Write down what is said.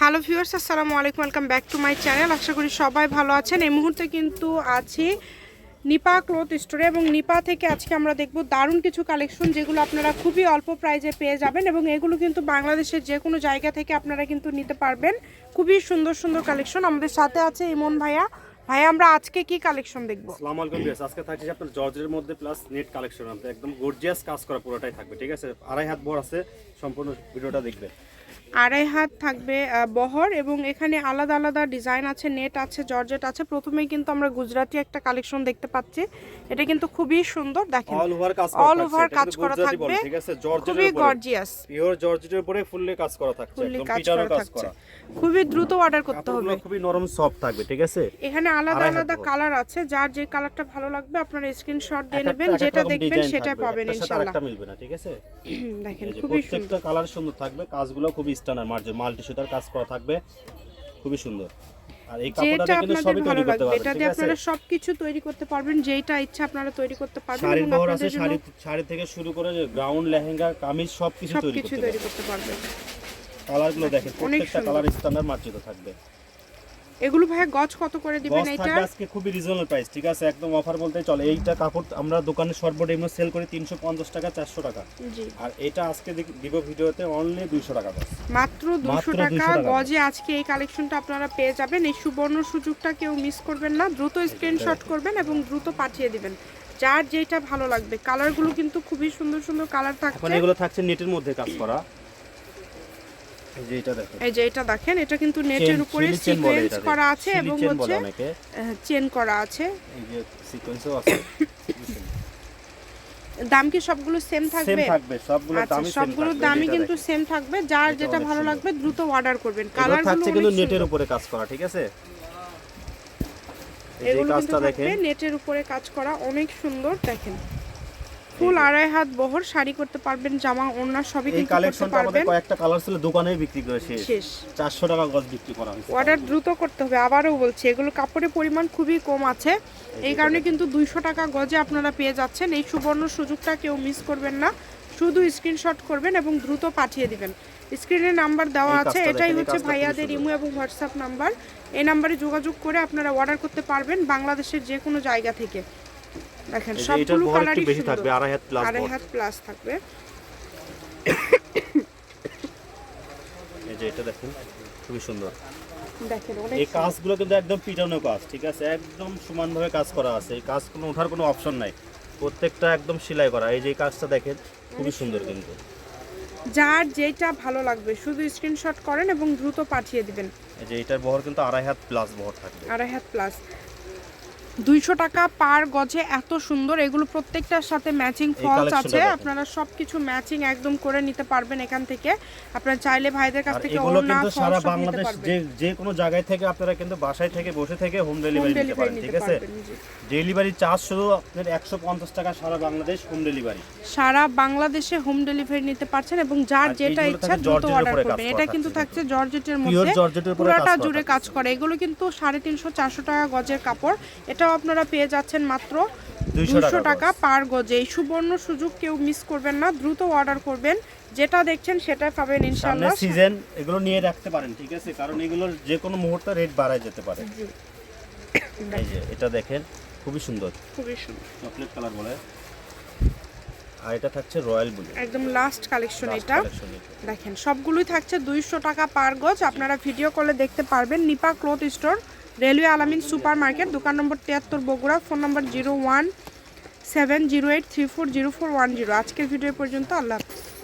Hello viewers, আসসালামু আলাইকুম, welcome back to my channel. আশা করি সবাই ভালো আছেন। এই মুহূর্তে কিন্তু আছি নিপা ক্লথ স্টোরে এবং নিপা থেকে আজকে আমরা দেখব দারুণ কিছু কালেকশন যেগুলো আপনারা খুবই অল্প প্রাইজে পেয়ে যাবেন এবং এগুলো কিন্তু বাংলাদেশের যে কোনো জায়গা থেকে আপনারা কিন্তু নিতে পারবেন। খুবই সুন্দর সুন্দর কালেকশন। আমাদের সাথে আছে ইমন ভাইয়া। ভাইয়া, আমরা আজকে কি কালেকশন দেখব? আসসালামু আলাইকুম আজকে থাকছে আপনার জর্জের মধ্যে প্লাস নেট কালেকশন আপনার একদম গর্জিয়াস কাজ করা পুরোটাই থাকবে, ঠিক আছে? আড়াই হাত ভর আছে, সম্পূর্ণ ভিডিওটা দেখবে আড়াই হাত থাকবে বহর এবং এখানে আলাদা আলাদা ডিজাইন আছে নেট আছে জর্জেট আছে। প্রথমে কিন্তু আমরা গুজরাটি একটা কালেকশন দেখতে পাচ্ছি। এটা কিন্তু খুবই সুন্দর দেখেন। অল ওভার কাজ All করা কাজ করা থাকবে। ঠিক আছে? জর্জের খুবই গর্জিয়াস পিওর জর্জেটের উপরে ফুললি কাজ করা থাকছে। একদম পিটানো কাজ করা। খুবই দ্রুত অর্ডার করতে হবে। খুবই নরম সফট থাকবে ঠিক আছে? এখানে আলাদা আলাদা কালার আছে। যার যে কালারটা ভালো লাগবে আপনারা স্ক্রিনশট দিয়ে নেবেন। যেটা দেখবেন সেটা পাবেন ইনশাআল্লাহ মিলবে না ঠিক আছে? দেখেন খুবই সুন্দর। কালার সুন্দর থাকবে। কাজগুলো খুবই স্ট্যান্ডার্ড মার্জিন মাল্টি সুতার কাজ করা থাকবে। খুবই সুন্দর। আর এই কাপড়টা কিন্তু সবই তৈরি করতে পারবেন এটা দিয়ে আপনারা সবকিছু তৈরি করতে পারবেন যেইটা ইচ্ছা আপনারা তৈরি করতে পারবেন শাড়ির বহর আছে শাড়ি শাড়ি থেকে শুরু করে গ্রাউন্ড লেহেঙ্গা কামিজ সবকিছু তৈরি করতে পারবেন। কালারগুলো দেখেন প্রত্যেকটা। কালার স্ট্যান্ডার্ড মার্জিত থাকবে। এগুলো ভাইয়া গজ কত করে দিবেন এটা আজকে খুবই রিজনেবল প্রাইস ঠিক আছে? একদম অফার বলতে চলে। এইটা কাপড় আমরা দোকানে সর্বনিম্ন সেল করি তিনশো পঞ্চাশ টাকা চারশো টাকা। জি। আর এটা আজকে দিব ভিডিওতে অনলি দুইশো টাকা বাস মাত্র দুশো মাত্র টাকা 200 টাকা। গজে আজকে এই কালেকশনটা আপনারা পেয়ে যাবেন। এই সুবর্ণ সুযোগটা কেউ মিস করবেন না। দ্রুত স্ক্রিনশট করবেন এবং দ্রুত পাঠিয়ে দিবেন। যার যেটা ভালো লাগবে। কালারগুলো কিন্তু খুবই সুন্দর সুন্দর কালার এখন থাকছে। এগুলো থাকছে নেটের মধ্যে কাজ করা। এই যে এটা দেখেন। এটা কিন্তু নেটের উপরে সিকোয়েন্স করা আছে এবং হচ্ছে চেন করা আছে। এই যে সিকোয়েন্সও আছে। দাম কি সবগুলো সেম থাকবে? সবগুলো আচ্ছা দামই কিন্তু সেম থাকবে। যার যেটা ভালো লাগবে দ্রুত অর্ডার করবেন। কালারগুলো থাকছে কিন্তু নেটের উপরে কাজ করা ঠিক আছে? এই এগুলো কাজটা দেখেন। নেটের উপরে কাজ করা অনেক সুন্দর দেখেন। ফুল আড়াই হাত বহর শাড়ি করতে পারবেন জামা ওড়না সবই কিন্তু করতে পারবেন। কয়েকটা কালার ছিল দোকানে বিক্রি করে শেষ। শেষ। চারশো টাকা গজ বিক্রি করা হয়েছে অর্ডার দ্রুত করতে হবে আবারও বলছি এগুলো কাপড়ের পরিমাণ খুবই কম আছে। এই কারণে কিন্তু দুইশো টাকা গজে আপনারা পেয়ে যাচ্ছেন। এই সুবর্ণ সুযোগটা কেউ মিস করবেন না। শুধু স্ক্রিনশট করবেন এবং দ্রুত পাঠিয়ে দিবেন। স্ক্রিনে নাম্বার দেওয়া আছে এটাই হচ্ছে ভাইয়াদের ইমো এবং হোয়াটসঅ্যাপ নাম্বার এই নাম্বারে যোগাযোগ করে আপনারা অর্ডার করতে পারবেন বাংলাদেশের যে কোনো জায়গা থেকে। দেখেন সবগুলো কালারই বেশি থাকবে আড়াই হাত প্লাস আড়াই হাত প্লাস থাকবে। এই যে এটা দেখুন খুবই সুন্দর। দেখেন অনেক এই কাজগুলো কিন্তু একদম পিটানো কাজ ঠিক আছে? একদম সমানভাবে কাজ করা আছে। এই কাজ কোনো ওঠার কোনো অপশন নাই। প্রত্যেকটা একদম সেলাই করা। এই যে কাজটা দেখেন খুবই সুন্দর কিন্তু। যার যেটা ভালো লাগবে শুধু স্ক্রিনশট করেন এবং দ্রুত পাঠিয়ে দিবেন। এই যে এটার বহর কিন্তু আড়াই হাত প্লাস বহর থাকবে। আড়াই হাত প্লাস দুইশো টাকা পার গজে এত সুন্দর। এগুলো প্রত্যেকটার সাথে ম্যাচিং ফলস আছে। আপনারা সবকিছু ম্যাচিং একদম করে নিতে পারবেন এখান থেকে। আপনারা চাইলে ভাইদের কাছ থেকে এগুলো কিন্তু সারা বাংলাদেশ যে যে কোনো জায়গায় থেকে আপনারা কিন্তু বাসায় থেকে বসে থেকে হোম ডেলিভারি নিতে পারেন ঠিক আছে? ডেলিভারি চার্জ শুধু আপনার একশো পঞ্চাশ টাকা সারা বাংলাদেশ হোম ডেলিভারি সারা বাংলাদেশে হোম ডেলিভারি নিতে পারছেন এবং যার যেটা ইচ্ছা দ্রুত অর্ডার করবেন এটা কিন্তু থাকছে জর্জেটের মধ্যে। পুরোটা জুড়ে কাজ করে। এগুলো কিন্তু সাড়ে তিনশো চারশো টাকা গজের কাপড়। এটাও আপনারা পেয়ে যাচ্ছেন মাত্র দুশো টাকা পার গজে। এই সুবর্ণ সুযোগ কেউ মিস করবেন না দ্রুত অর্ডার করবেন। যেটা দেখছেন সেটাই পাবেন সামনে ইনশাল্লাহ সিজন এগুলো নিয়ে রাখতে পারেন ঠিক আছে? কারণ এগুলোর যে কোনো মুহূর্তে রেট বাড়ায় যেতে পারে। এই যে এটা দেখেন খুবই সুন্দর। খুবই সুন্দর। চকলেট কালার বলে। আর এটা থাকছে রয়্যাল ব্লু। একদম লাস্ট কালেকশন এটা। দেখেন সবগুলোই থাকছে দুইশো টাকা পার গজ। আপনারা ভিডিও কলে দেখতে পারবেন। Nipa cloth store railway Alamin super market দোকান নম্বর তিয়াত্তর Bogura, phone number zero one seven zero eight three four zero four one zero. আজকের ভিডিও পর্যন্ত, আল্লাহ হাফিজ।